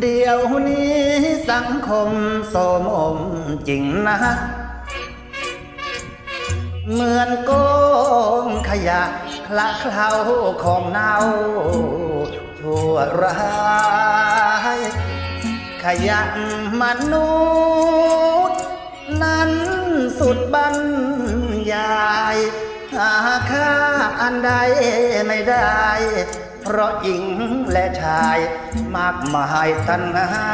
เดี๋ยวนี้สังคมโสมมจริงนะ เหมือนโกงขยะคละเคล้าของเน่าชั่วร้ายขยะมนุษย์ นั้นสุดบรรยาย หาค่าอันใดไม่ได้ เพราะหญิงและชายมากมายตันหา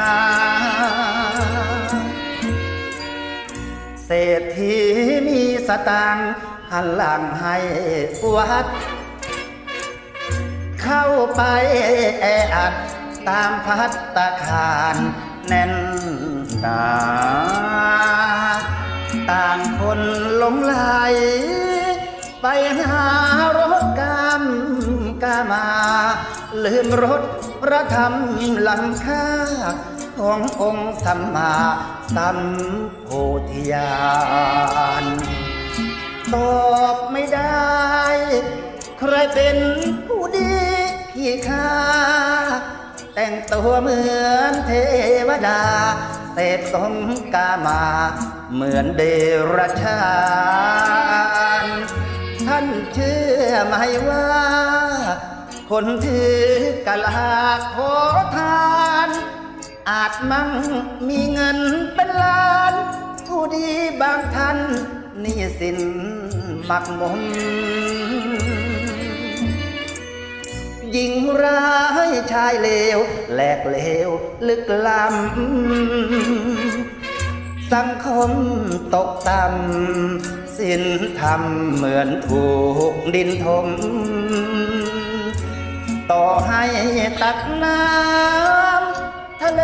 เศรษฐีมีสตางค์หันหลังให้วัด เข้าไปแออัดตามพัตตาคารแน่นหนาต่างคนหลงไหลไปหา ลืมรถพระธรรมลังค่า ขององค์สัมมาสัมโพธิญาณตอบไม่ได้ ใครเป็นผู้ดีพี่ข้าแต่งตัวเหมือนเทวดาเสพสมกามา เหมือนเดรัจฉาน ท่านเชื่อไหมว่า คนถือกะลาขอทาน อาจมั่งมีเงินเป็นล้าน ผู้ดีบางท่านนี่สินหมักหมมหญิงร้ายชายเลวแหลกเลวลึกล้ำสังคมตกต่ำสินธรรมเหมือนถูกดินถม ตักน้ำทะเล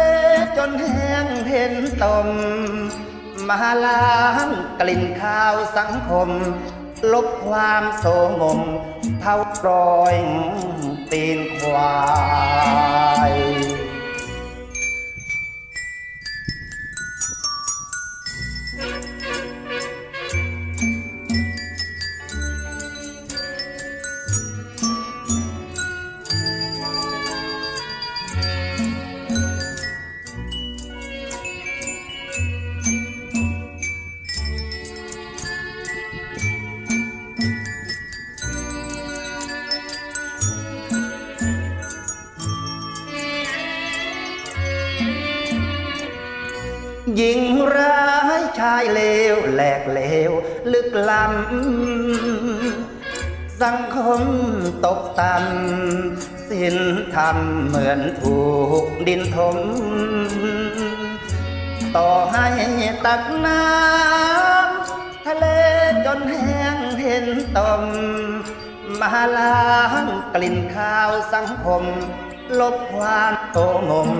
จนแห้งเห็นตมมาล้างกลิ่นข้าวสังคม ลบความโสมมเท่ารอยตีนควาย หญิงร้ายชายเลวแหลกเลวลึกล้ำสังคมตกต่ำสินธรรมเหมือนถูกดินถม ต่อให้ตักน้ำทะเลจนแห้งเห็นตมมาล้างกลิ่นข้าวสังคม ลบความโตมม